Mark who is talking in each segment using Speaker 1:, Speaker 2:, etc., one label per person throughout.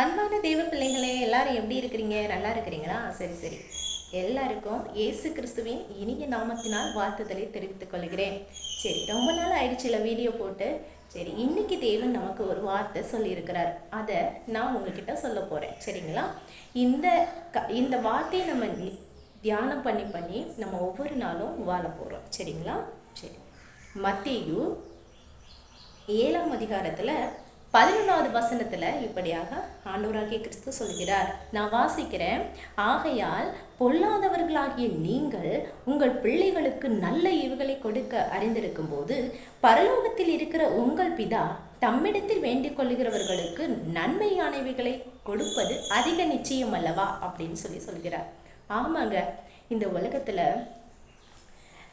Speaker 1: அன்பான தெய்வ பிள்ளைங்களே எல்லாரும் எப்படி இருக்கிறீங்க? நல்லா இருக்கிறீங்களா? சரி சரி. எல்லாருக்கும் இயேசு கிறிஸ்துவின் இனிய நாமத்தினால் வாழ்த்துதலை தெரிவித்துக் கொள்கிறேன். சரி ரொம்ப நாள் ஆயிடுச்சுல வீடியோ போட்டு. சரி இன்னைக்கு தேவன் நமக்கு ஒரு வார்த்தை சொல்லியிருக்கிறார். அதை நான் உங்ககிட்ட சொல்ல போகிறேன் சரிங்களா? இந்த க இந்த வார்த்தையை நம்ம தியானம் பண்ணி பண்ணி நம்ம ஒவ்வொரு நாளும் வாழ போகிறோம் சரிங்களா? சரி. மத்தியு ஏழாம் அதிகாரத்தில் பதினொன்றாவது வசனத்தில் இப்படியாக ஆண்டவராகிய கிறிஸ்து சொல்கிறார். நான் வாசிக்கிறேன். ஆகையால் பொல்லாதவர்களாகிய நீங்கள் உங்கள் பிள்ளைகளுக்கு நல்ல இவுகளை கொடுக்க அறிந்திருக்கும் போது பரலோகத்தில் இருக்கிற உங்கள் பிதா தம்மிடத்தில் வேண்டிக் கொள்கிறவர்களுக்கு நன்மையானவைகளை கொடுப்பது அதிக நிச்சயம் அல்லவா? அப்படின்னு சொல்லி சொல்கிறார். ஆமாங்க. இந்த உலகத்தில்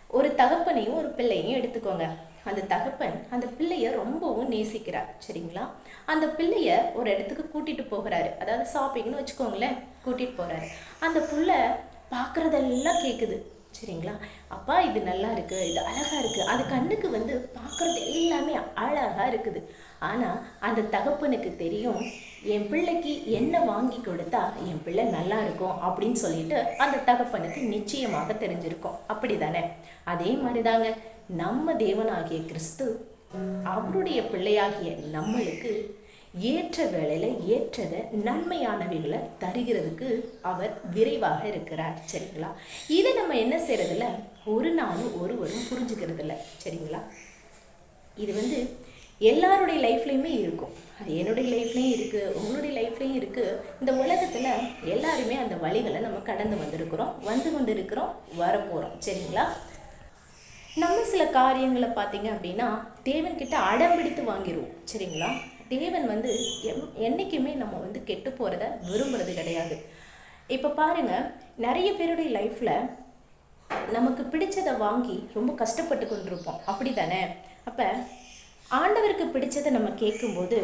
Speaker 1: ஒரு தகப்பனையும் ஒரு பிள்ளையும் எடுத்துக்கோங்க. அந்த தகப்பன் அந்த பிள்ளைய ரொம்பவும் நேசிக்கிறார் சரிங்களா? அந்த பிள்ளைய ஒரு இடத்துக்கு கூட்டிட்டு போகிறாரு. அதாவது ஷாப்பிங்னு வச்சுக்கோங்களேன் கூட்டிட்டு போறாரு. அந்த புள்ள பார்க்கறதெல்லாம் கேட்குது சரிங்களா? அப்பா இது நல்லா இருக்கு இது அழகா இருக்கு. அது கண்ணுக்கு வந்து பார்க்கறது எல்லாமே அழகா இருக்குது. ஆனா அந்த தகப்பனுக்கு தெரியும் என் பிள்ளைக்கு என்ன வாங்கி கொடுத்தா என் பிள்ளை நல்லா இருக்கும் அப்படின்னு சொல்லிட்டு அந்த தகப்பனுக்கு நிச்சயமாக தெரிஞ்சிருக்கும். அப்படிதானே? அதே மாதிரிதாங்க நம்ம தேவனாகிய கிறிஸ்து அவருடைய பிள்ளையாகிய நம்மளுக்கு ஏற்ற வேலையில் ஏற்றதை நன்மையானவைகளை தருகிறதுக்கு அவர் விரைவாக இருக்கிறார். சரிங்களா? இதை நம்ம என்ன செய்கிறதில்ல ஒரு நாளும் ஒருவரும் புரிஞ்சுக்கிறது இல்லை சரிங்களா? இது வந்து எல்லாருடைய லைஃப்லையுமே இருக்கும். அது என்னுடைய லைஃப்லேயும் இருக்குது உங்களுடைய லைஃப்லேயும் இருக்குது இந்த உலகத்தில் எல்லாருமே அந்த வழிகளை நம்ம கடந்து வந்திருக்கிறோம் வந்து கொண்டு இருக்கிறோம் வரப்போகிறோம் சரிங்களா? நம்ம சில காரியங்களை பார்த்தீங்க அப்படின்னா தேவன்கிட்ட அடம் பிடித்து வாங்கிடுவோம் சரிங்களா? தேவன் வந்து எம் என்றைக்குமே நம்ம வந்து கெட்டு போகிறத விரும்புறது கிடையாது. இப்போ பாருங்க நிறைய பேருடைய லைஃப்பில் நமக்கு பிடிச்சதை வாங்கி ரொம்ப கஷ்டப்பட்டு கொண்டிருப்போம். அப்படி தானே அப்போ ஆண்டவருக்கு பிடிச்சதை நம்ம கேட்கும்போது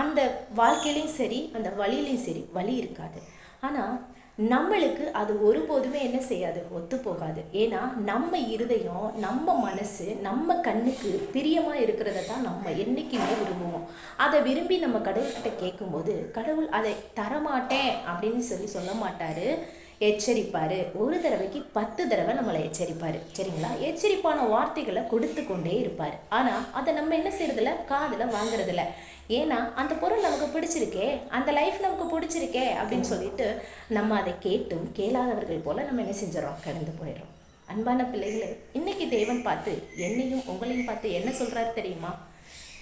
Speaker 1: அந்த வாழ்க்கையிலையும் சரி அந்த வழியிலையும் சரி வழி இருக்காது. ஆனால் நம்மளுக்கு அது ஒருபோதுமே என்ன செய்யாது? ஒத்து போகாது. ஏன்னா நம்ம இருதயம் நம்ம மனசு நம்ம கண்ணுக்கு பிரியமாக இருக்கிறத தான் நம்ம என்றைக்குமே விரும்புவோம். அதை விரும்பி நம்ம கடவுள்கிட்ட கேட்கும்போது கடவுள் அதை தரமாட்டேன் அப்படின்னு சொல்லி சொல்ல மாட்டார். எச்சரிப்பார். ஒரு தடவைக்கு பத்து தடவை நம்மளை எச்சரிப்பாரு. சரிங்களா? எச்சரிப்பான வார்த்தைகளை கொடுத்து கொண்டே இருப்பார். ஆனால் அதை நம்ம என்ன செய்யறதில்ல காதில் வாங்குறதில்ல. ஏன்னா அந்த பொருள் நமக்கு பிடிச்சிருக்கே அந்த லைஃப் நமக்கு பிடிச்சிருக்கே அப்படின்னு சொல்லிட்டு நம்ம அதை கேட்டும் கேளாதவர்கள் போல நம்ம என்ன செஞ்சிடறோம்? கடந்து போயிடுறோம். அன்பான பிள்ளைகளே இன்னைக்கு தேவன் பார்த்து என்னையும் உங்களையும் பார்த்து என்ன சொல்கிறாரு தெரியுமா?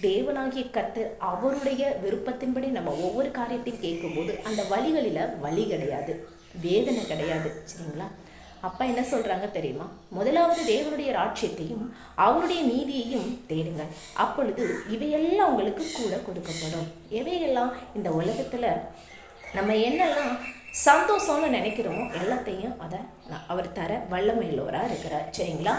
Speaker 1: தேவனாகிய கத்தர் அவருடைய விருப்பத்தின்படி நம்ம ஒவ்வொரு காரியத்தையும் கேட்கும்போது அந்த வழிகளில் வழி கிடையாது வேதனை கிடையாது சரிங்களா? அப்பா என்ன சொல்கிறாங்க தெரியுமா? முதலாவது தேவனுடைய ராட்சியத்தையும் அவருடைய நீதியையும் தேடுங்கள். அப்பொழுது இவையெல்லாம் உங்களுக்கு கூட கொடுக்கப்படும். இவையெல்லாம் இந்த உலகத்தில் நம்ம என்னெல்லாம் சந்தோஷம்னு நினைக்கிறோமோ எல்லாத்தையும் அதை அவர் தர வல்லமையுள்ளவராக இருக்கிறார் சரிங்களா?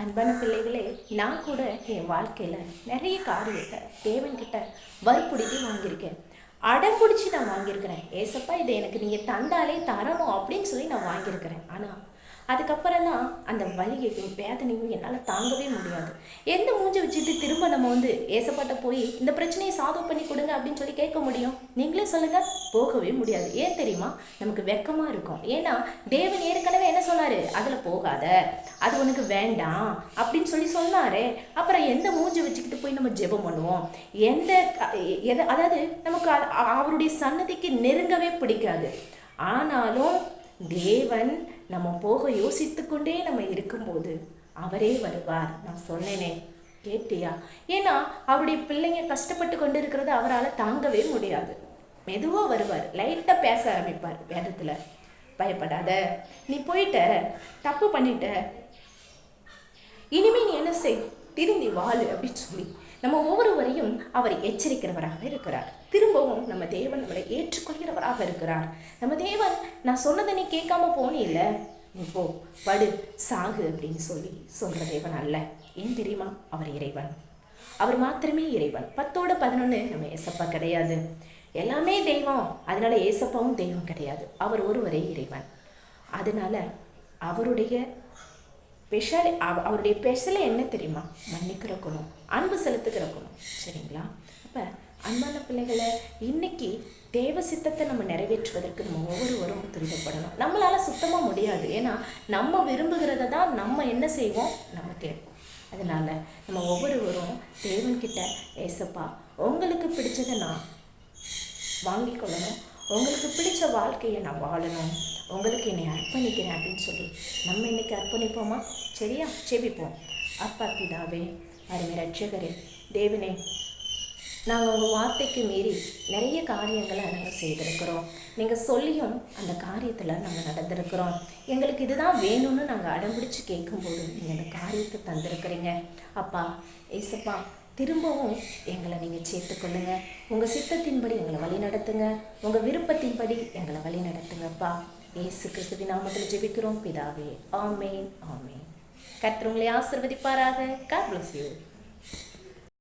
Speaker 1: அன்பான பிள்ளைகளே நான் கூட என் வாழ்க்கையில் நிறைய காரியத்தை தேவன்கிட்ட வற்புறுத்தி வாங்கியிருக்கேன். அடம் பிடிச்சி நான் வாங்கியிருக்கிறேன். ஏசப்பா இதை எனக்கு நீங்கள் தந்தாலே தரணும் அப்படின்னு சொல்லி நான் வாங்கியிருக்கிறேன். ஆனால் அதுக்கப்புறம் தான் அந்த வலியையும் வேதனையும் என்னால் தாங்கவே முடியாது. எந்த மூஞ்சி வச்சுட்டு திரும்ப நம்ம வந்து ஏசப்பாட்ட போய் இந்த பிரச்சனையை சால்வ் பண்ணி கொடுங்க அப்படின்னு சொல்லி கேட்க முடியும்? நீங்களே சொல்லுங்கள் போகவே முடியாது. ஏன் தெரியுமா? நமக்கு வெக்கமாக இருக்கும். ஏன்னா தேவன் ஏற்கனவே என்ன சொன்னார்? அதில் போகாத. அது உனக்கு வேண்டாம் அப்படின்னு சொல்லி சொன்னாரே. அப்புறம் எந்த மூஞ்சி வச்சுக்கிட்டு போய் நம்ம ஜெபம் பண்ணுவோம்? எந்த எதை அதாவது நமக்கு அவருடைய சன்னதிக்கு நெருங்கவே பிடிக்காது. ஆனாலும் தேவன் நம்ம போக யோசித்து கொண்டே நம்ம இருக்கும்போது அவரே வருவார். நான் சொன்னேனே கேட்டியா? ஏன்னா அவருடைய பிள்ளைங்க கஷ்டப்பட்டு கொண்டு இருக்கிறத அவரால் தாங்கவே முடியாது. மெதுவாக வருவார். லைட்டாக பேச ஆரம்பிப்பார் வேதத்தில். பயப்படாத. நீ போயிட்ட. தப்பு பண்ணிட்ட. இனிமே நீ என்ன செய்? திரும்பி வாழு அப்படின்னு சொல்லி. நம்ம ஒவ்வொருவரையும் அவர் எச்சரிக்கிறவராக இருக்கிறார். திரும்பவும் நம்ம தேவன் அவரை ஏற்றுக்கொள்கிறவராக இருக்கிறார். நம்ம தேவன் நான் சொன்னதை நீ கேட்காம இல்லை நீ போ படு சாகு அப்படின்னு சொல்லி சொல்கிற தேவன் அல்ல. ஏன் தெரியுமா? அவர் இறைவன். அவர் மாத்திரமே இறைவன். பத்தோட பதினொன்று நம்ம ஏசப்பா கிடையாது. எல்லாமே தெய்வம். அதனால ஏசப்பாவும் தெய்வம் கிடையாது. அவர் ஒருவரே இறைவன். அதனால அவருடைய ஸ்பெஷல் அவருடைய ஸ்பெஷல் என்ன தெரியுமா? மன்னிக்கிற குணம் அன்பு செலுத்துகிற குணம் சரிங்களா? அப்போ அன்பான பிள்ளைகளை இன்னைக்கு தேவ சித்தத்தை நம்ம நிறைவேற்றுவதற்கு நம்ம ஒவ்வொருவரும் துரிதப்படணும். நம்மளால் சுத்தமாக முடியாது. ஏன்னா நம்ம விரும்புகிறத தான் நம்ம என்ன செய்வோம்? நம்ம கேட்போம். அதனால் நம்ம ஒவ்வொருவரும் தேவன்கிட்ட ஏசப்பா உங்களுக்கு பிடிச்சதை நான் வாங்கிக் கொள்ளணும். உங்களுக்கு பிடிச்ச வாழ்க்கையை நான் வாழணும். உங்களுக்கு என்னை அர்ப்பணிக்கிறேன் அப்படின்னு சொல்லி நம்ம இன்றைக்கி அர்ப்பணிப்போமா? சரியா? செபிப்போம். அப்பா பிதாவே அருமை ரட்சகரே தேவனே நாங்கள் உங்கள் வார்த்தைக்கு மீறி நிறைய காரியங்களை நாங்கள் செய்திருக்கிறோம். நீங்கள் சொல்லியும் அந்த காரியத்தில் நாங்கள் நடந்திருக்கிறோம். எங்களுக்கு இதுதான் வேணும்னு நாங்கள் அடம்பிடிச்சு கேட்கும்போது நீங்கள் அந்த காரியத்தை தந்திருக்கிறீங்க. அப்பா ஏசப்பா திரும்பவும் எங்களை நீங்கள் சேர்த்துக்கொள்ளுங்க. உங்கள் சித்தத்தின்படி எங்களை வழி நடத்துங்க உங்கள் விருப்பத்தின்படி எங்களை வழி நடத்துங்கப்பா ஏசு கிறிஸ்துவின் நாமத்தில் ஜெபிக்கிறோம். பிதாவே ஆமேன் ஆமேன். கர்த்தர் உங்களை ஆசிர்வதிப்பாராக. God bless you